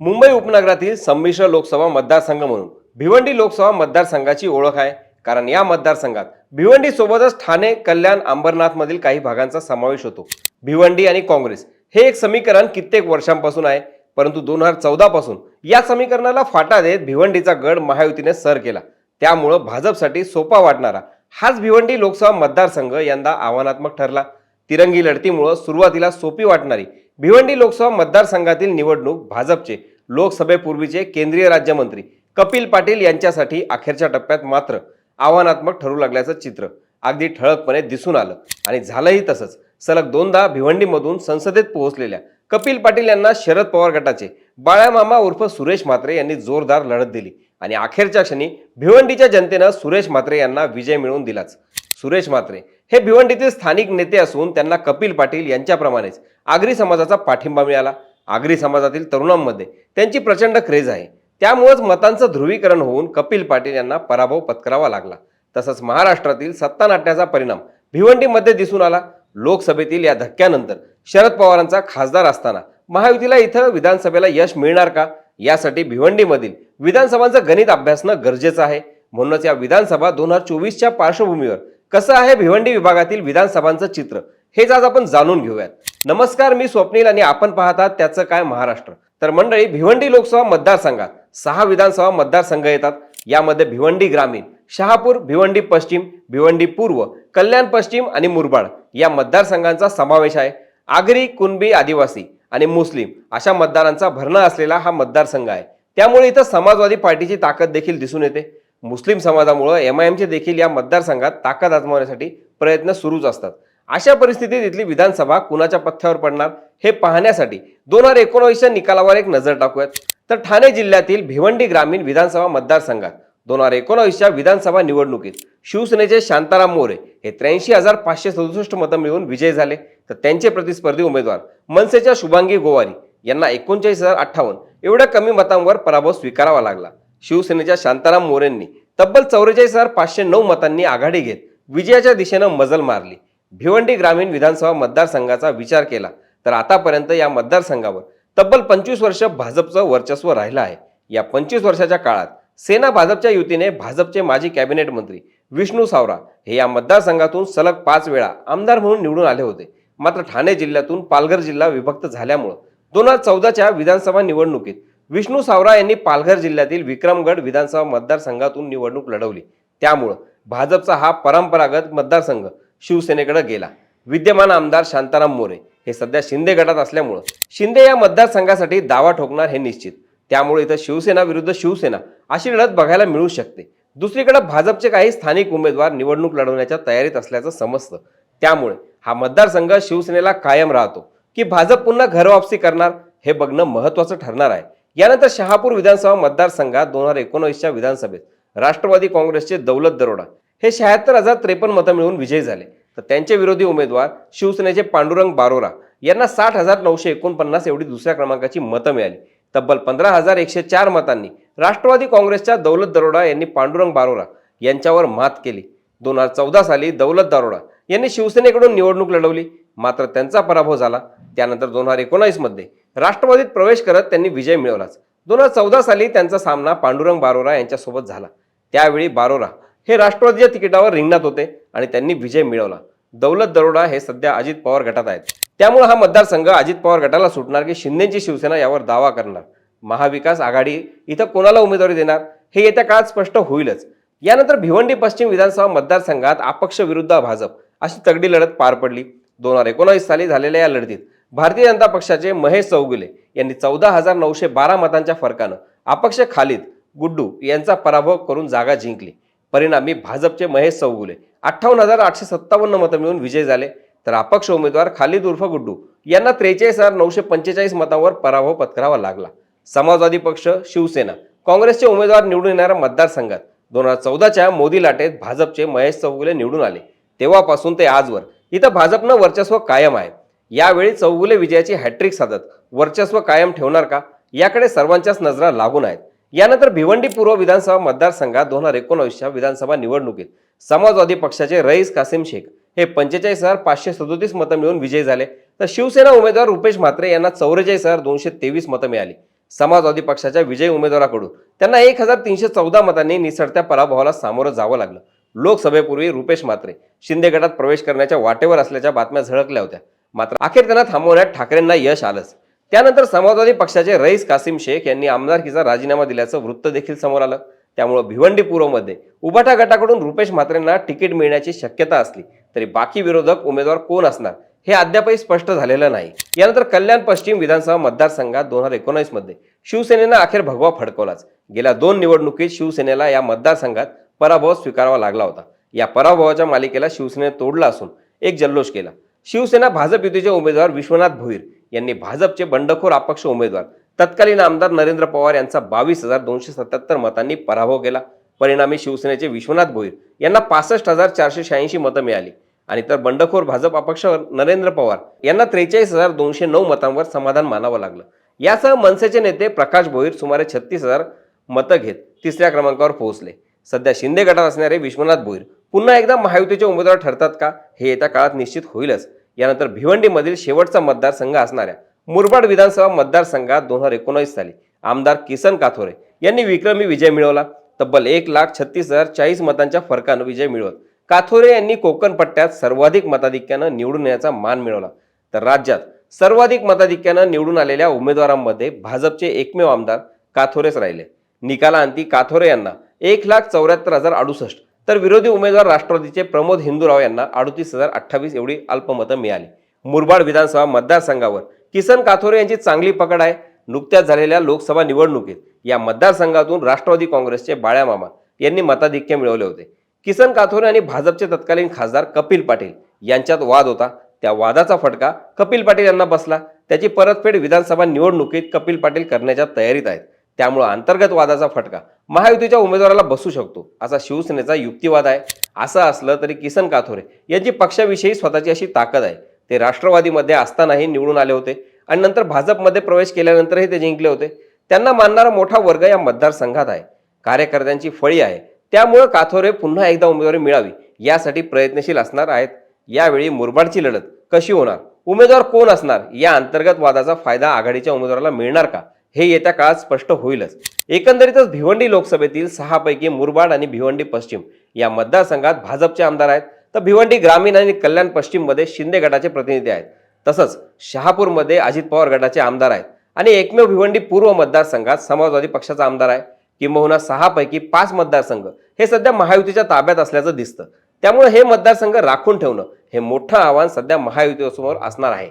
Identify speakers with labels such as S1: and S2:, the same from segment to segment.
S1: मुंबई उपनगरातील संमिश्र लोकसभा मतदारसंघ म्हणून भिवंडी लोकसभा मतदारसंघाची ओळख आहे. कारण या मतदारसंघात भिवंडी सोबतच ठाणे कल्याण अंबरनाथ मधील काही भागांचा समावेश होतो. भिवंडी आणि काँग्रेस हे एक समीकरण कित्येक वर्षांपासून आहे. परंतु दोन हजार चौदा पासून या समीकरणाला फाटा देत भिवंडीचा गड महायुतीने सर केला. त्यामुळं भाजपसाठी सोपा वाटणारा हाच भिवंडी लोकसभा मतदारसंघ यंदा आव्हानात्मक ठरला. तिरंगी लढतीमुळं सुरुवातीला सोपी वाटणारी भिवंडी लोकसभा मतदारसंघातील निवडणूक भाजपचे लोकसभेपूर्वीचे केंद्रीय राज्यमंत्री कपिल पाटील यांच्यासाठी अखेरच्या टप्प्यात मात्र आव्हानात्मक ठरू लागल्याचं चित्र अगदी ठळकपणे दिसून आलं. आणि झालंही तसंच. सलग दोनदा भिवंडीमधून संसदेत पोहोचलेल्या कपिल पाटील यांना शरद पवार गटाचे बाळ्यामामा उर्फ सुरेश म्हात्रे यांनी जोरदार लढत दिली. आणि अखेरच्या क्षणी भिवंडीच्या जनतेनं सुरेश म्हात्रे यांना विजय मिळवून दिलाच. सुरेश म्हात्रे हे भिवंडीतील स्थानिक नेते असून त्यांना कपिल पाटील यांच्याप्रमाणेच आगरी समाजाचा पाठिंबा मिळाला. आगरी समाजातील तरुणांमध्ये त्यांची प्रचंड क्रेज आहे. त्यामुळेच मतांचं ध्रुवीकरण होऊन कपिल पाटील यांना पराभव पत्करावा लागला. तसंच महाराष्ट्रातील सत्ता नाट्याचा परिणाम भिवंडीमध्ये दिसून आला. लोकसभेतील या धक्क्यानंतर शरद पवारांचा खासदार असताना महायुतीला इथं विधानसभेला यश मिळणार का? यासाठी भिवंडीमधील विधानसभांचं गणित अभ्यासणं गरजेचं आहे. म्हणूनच या विधानसभा दोन हजार चोवीसच्या पार्श्वभूमीवर कसं आहे भिवंडी विभागातील विधानसभांचं चित्र? हेच आज आपण जाणून घेऊयात. नमस्कार मी स्वप्नील आणि आपण पाहतात त्याचं काय महाराष्ट्र. तर मंडळी भिवंडी लोकसभा मतदारसंघात सहा विधानसभा मतदारसंघ येतात. यामध्ये भिवंडी ग्रामीण शहापूर भिवंडी पश्चिम भिवंडी पूर्व कल्याण पश्चिम आणि मुरबाड या मतदारसंघांचा समावेश आहे. आगरी कुणबी आदिवासी आणि मुस्लिम अशा मतदारांचा भरणा असलेला हा मतदारसंघ आहे. त्यामुळे इथं समाजवादी पार्टीची ताकद देखील दिसून येते. मुस्लिम समाजामुळं एम आय एमचे देखील या मतदारसंघात ताकद आजमावण्यासाठी प्रयत्न सुरूच असतात. अशा परिस्थितीत इथली विधानसभा कुणाच्या पथ्यावर पडणार हे पाहण्यासाठी दोन हजार एकोणावीसच्या निकालावर एक नजर टाकूयात. तर ठाणे जिल्ह्यातील भिवंडी ग्रामीण विधानसभा मतदारसंघात दोन हजार एकोणावीसच्या विधानसभा निवडणुकीत शिवसेनेचे शांताराम मोरे हे त्र्याऐंशी हजार पाचशे सदुसष्ट मतं मिळवून विजयी झाले. तर त्यांचे प्रतिस्पर्धी उमेदवार मनसेच्या शुभांगी गोवारी यांना एकोणचाळीस हजार अठ्ठावन्न एवढ्या कमी मतांवर पराभव स्वीकारावा लागला. शिवसेनेच्या शांताराम मोरेंनी तब्बल चौवेचाळीस हजार पाचशे नऊ मतांनी आघाडी घेत विजयाच्या दिशेनं मजल मारली. भिवंडी ग्रामीण विधानसभा मतदारसंघाचा विचार केला तर आतापर्यंत या मतदारसंघावर तब्बल पंचवीस वर्ष भाजपचं वर्चस्व राहिलं आहे. या पंचवीस वर्षाच्या काळात सेना भाजपच्या युतीने भाजपचे माजी कॅबिनेट मंत्री विष्णू सावरा हे या मतदारसंघातून सलग पाच वेळा आमदार म्हणून निवडून आले होते. मात्र ठाणे जिल्ह्यातून पालघर जिल्हा विभक्त झाल्यामुळं दोन हजार चौदाच्या विधानसभा निवडणुकीत विष्णू सावरा यांनी पालघर जिल्ह्यातील विक्रमगड विधानसभा मतदारसंघातून निवडणूक लढवली. त्यामुळं भाजपचा हा परंपरागत मतदारसंघ शिवसेनेकडे गेला. विद्यमान आमदार शांताराम मोरे हे सध्या शिंदे गटात असल्यामुळं शिंदे या मतदारसंघासाठी दावा ठोकणार हे निश्चित. त्यामुळे इथं शिवसेना विरुद्ध शिवसेना अशी लढत बघायला मिळू शकते. दुसरीकडे भाजपचे काही स्थानिक उमेदवार निवडणूक लढवण्याच्या तयारीत असल्याचं समजतं. त्यामुळे हा मतदारसंघ शिवसेनेला कायम राहतो. की भाजप पुन्हा घरवापसी करणार हे बघणं महत्वाचं ठरणार आहे. यानंतर शहापूर विधानसभा मतदारसंघात दोन हजार एकोणवीसच्या विधानसभेत राष्ट्रवादी काँग्रेसचे दौलत दरोडा हे शहात्तर हजार त्रेपन्न मतं मिळवून विजयी झाले. तर त्यांचे विरोधी उमेदवार शिवसेनेचे पांडुरंग बारोरा यांना साठ हजार नऊशे एकोणपन्नास एवढी दुसऱ्या क्रमांकाची मतं मिळाली. तब्बल पंधरा हजार एकशे चार मतांनी राष्ट्रवादी काँग्रेसच्या दौलत दरोडा यांनी पांडुरंग बारोरा यांच्यावर मात केली. दोन हजार चौदा साली दौलत दारोडा यांनी शिवसेनेकडून निवडणूक लढवली. मात्र त्यांचा पराभव झाला. त्यानंतर दोन हजार एकोणावीसमध्ये राष्ट्रवादीत प्रवेश करत त्यांनी विजय मिळवलाच. दोन हजार चौदा साली त्यांचा सामना पांडुरंग बारोरा यांच्यासोबत झाला. त्यावेळी बारोरा हे राष्ट्रवादीच्या तिकिटावर रिंगणात होते आणि त्यांनी विजय मिळवला. दौलत दरोडा हे सध्या अजित पवार गटात आहेत. त्यामुळे हा मतदारसंघ अजित पवार गटाला सुटणार की शिंदेची शिवसेना यावर दावा करणार? महाविकास आघाडी इथं कोणाला उमेदवारी देणार? हे येत्या काळात स्पष्ट होईलच. यानंतर भिवंडी पश्चिम विधानसभा मतदारसंघात अपक्ष विरुद्ध भाजप अशी तगडी लढत पार पडली. दोन हजार एकोणावीस साली झालेल्या या लढतीत भारतीय जनता पक्षाचे महेश चौगुले यांनी चौदा हजार नऊशे बारा मतांच्या फरकानं अपक्ष खालिद गुड्डू यांचा पराभव करून जागा जिंकली. परिणामी भाजपचे महेश चौगुले अठ्ठावन्न हजार आठशे सत्तावन्न मतं मिळून विजय झाले. तर अपक्ष उमेदवार खालिद उर्फ गुड्डू यांना त्रेचाळीस हजार नऊशे पंचेचाळीस मतांवर पराभव पत्करावा लागला. समाजवादी पक्ष शिवसेना काँग्रेसचे उमेदवार निवडून येणाऱ्या मतदारसंघात दोन हजार चौदाच्या मोदी लाटेत भाजपचे महेश चौगुले निवडून आले. तेव्हापासून ते आजवर इथं भाजपनं वर्चस्व कायम आहे. यावेळी चौगुले विजयाची हॅट्रिक साधत वर्चस्व कायम ठेवणार का? याकडे सर्वांच्याच नजरा लागून आहेत. यानंतर भिवंडी पूर्व विधानसभा मतदारसंघात दोन हजार एकोणावीसच्या विधानसभा निवडणुकीत समाजवादी पक्षाचे रईस कासिम शेख हे पंचेचाळीस हजार पाचशे सदोतीस मतं मिळून विजयी झाले. तर शिवसेना उमेदवार रुपेश म्हात्रे यांना चौवेचाळीस हजार दोनशे तेवीस मतं मिळाली. समाजवादी पक्षाच्या विजयी उमेदवाराकडून त्यांना एक हजार तीनशे चौदा मतांनी निसटत्या पराभवाला सामोरं जावं लागलं. लोकसभेपूर्वी रुपेश म्हात्रे शिंदे गटात प्रवेश करण्याच्या वाटेवर असल्याच्या बातम्या झळकल्या होत्या. मात्र अखेर त्यांना थांबवण्यात ठाकरेंना यश आलंच. त्यानंतर समाजवादी पक्षाचे रईस कासिम शेख यांनी आमदारकीचा राजीनामा दिल्याचं वृत्त देखील समोर आलं. त्यामुळं भिवंडी पूर्वमध्ये उबाटा गटाकडून रुपेश म्हात्रेंना तिकीट मिळण्याची शक्यता असली तरी बाकी विरोधक उमेदवार कोण असणार हे अद्यापही स्पष्ट झालेलं नाही. यानंतर कल्याण पश्चिम विधानसभा मतदारसंघात दोन हजार एकोणीसमध्ये शिवसेनेनं अखेर भगवा फडकवलाच. गेल्या दोन निवडणुकीत शिवसेनेला या मतदारसंघात पराभव स्वीकारावा लागला होता. या पराभवाच्या मालिकेला शिवसेनेने तोडला असून एक जल्लोष केला. शिवसेना भाजप युतीचे उमेदवार विश्वनाथ भोईर यांनी भाजपचे बंडखोर अपक्ष उमेदवार तत्कालीन आमदार नरेंद्र पवार यांचा बावीस हजार दोनशे सत्याहत्तर मतांनी पराभव केला. परिणामी शिवसेनेचे विश्वनाथ भोईर यांना पासष्ट हजार चारशे शहाऐंशी मतं मिळाली. आणि तर बंडखोर भाजप अपक्ष नरेंद्र पवार यांना त्रेचाळीस हजार दोनशे नऊ मतांवर समाधान मानावं लागलं. यासह मनसेचे नेते प्रकाश भोईर सुमारे छत्तीस हजार मतं घेत तिसऱ्या क्रमांकावर पोहोचले. सध्या शिंदे गटात असणारे विश्वनाथ भोईर पुन्हा एकदा महायुतीचे उमेदवार ठरतात का हे येत्या काळात निश्चित होईलच. यानंतर भिवंडीमधील शेवटचा मतदारसंघ असणाऱ्या मुरबाड विधानसभा मतदारसंघात दोन हजार एकोणीस साली आमदार किसन काथोरे यांनी विक्रमी विजय मिळवला. तब्बल एक लाख छत्तीस हजार चाळीस मतांच्या फरकानं विजय मिळवत काथोरे यांनी कोकण पट्ट्यात सर्वाधिक मताधिक्यानं निवडून येण्याचा मान मिळवला. तर राज्यात सर्वाधिक मताधिक्यानं निवडून आलेल्या उमेदवारांमध्ये भाजपचे एकमेव आमदार काथोरेच राहिले. निकालाअंती काथोरे यांना एक लाख चौऱ्याहत्तर हजार अडुसष्ट तर विरोधी उमेदवार राष्ट्रवादीचे प्रमोद हिंदूराव यांना अडतीस हजार अठ्ठावीस एवढी अल्पमतं मिळाली. मुरबाड विधानसभा मतदारसंघावर किसन काथोरे यांची चांगली पकड आहे. नुकत्याच झालेल्या लोकसभा निवडणुकीत या मतदारसंघातून राष्ट्रवादी काँग्रेसचे बाळ्या मामा यांनी मताधिक्य मिळवले होते. किसन काथोरे आणि भाजपचे तत्कालीन खासदार कपिल पाटील यांच्यात वाद होता. त्या वादाचा फटका कपिल पाटील यांना बसला. त्याची परतफेड विधानसभा निवडणुकीत कपिल पाटील करण्याच्या तयारीत आहेत. त्यामुळं अंतर्गत वादाचा फटका. महायुतीच्या उमेदवाराला बसू शकतो. असा शिवसेनेचा युक्तिवाद आहे. असं असलं तरी किसन काथोरे यांची पक्षाविषयी स्वतःची अशी ताकद आहे. ते राष्ट्रवादीमध्ये असतानाही निवडून आले होते आणि नंतर भाजपमध्ये प्रवेश केल्यानंतरही ते जिंकले होते. त्यांना मानणारा मोठा वर्ग या मतदारसंघात आहे. कार्यकर्त्यांची फळी आहे. त्यामुळं काथोरे पुन्हा एकदा उमेदवारी मिळावी यासाठी प्रयत्नशील असणार आहेत. यावेळी मुरबाडची लढत कशी होणार? उमेदवार कोण असणार? या अंतर्गत वादाचा फायदा आघाडीच्या उमेदवाराला मिळणार का? हे येत्या काळात स्पष्ट होईलच. एकंदरीतच भिवंडी लोकसभेतील सहापैकी मुरबाड आणि भिवंडी पश्चिम या मतदारसंघात भाजपचे आमदार आहेत. तर भिवंडी ग्रामीण आणि कल्याण पश्चिममध्ये शिंदे गटाचे प्रतिनिधी आहेत. तसंच शहापूरमध्ये अजित पवार गटाचे आमदार आहेत. आणि एकमेव भिवंडी पूर्व मतदारसंघात समाजवादी पक्षाचा आमदार आहे. किंबहुना सहापैकी पाच मतदारसंघ हे सध्या महायुतीच्या ताब्यात असल्याचं दिसतं. त्यामुळे हे मतदारसंघ राखून ठेवणं हे मोठं आव्हान सध्या महायुतीसमोर असणार आहे.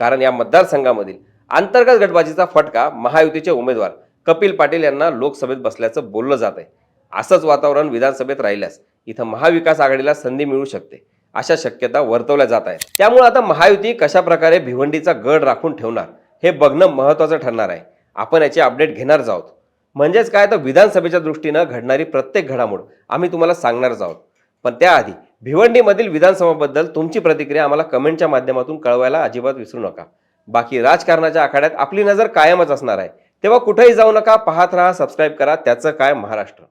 S1: कारण या मतदारसंघामधील अंतर्गत गटबाजीचा फटका महायुतीचे उमेदवार कपिल पाटील यांना लोकसभेत बसल्याचं बोललं जात आहे. असंच वातावरण विधानसभेत राहिल्यास इथं महाविकास आघाडीला संधी मिळू शकते अशा शक्यता वर्तवल्या जात आहेत. त्यामुळे आता महायुती कशा प्रकारे भिवंडीचा गड राखून ठेवणार हे बघणं महत्त्वाचं ठरणार आहे. आपण याची अपडेट घेणारच आहोत. म्हणजेच काय तर विधानसभेच्या दृष्टीनं घडणारी प्रत्येक घडामोड आम्ही तुम्हाला सांगणारच आहोत. पण त्याआधी भिवंडीमधील विधानसभाबद्दल तुमची प्रतिक्रिया आम्हाला कमेंटच्या माध्यमातून कळवायला अजिबात विसरू नका. बाकी राजकारणाच्या आखाड्यात आपली नजर कायमच असणार आहे. तेव्हा कुठेही जाऊ नका पाहत राहा सबस्क्राईब करा. त्याचं काय महाराष्ट्र?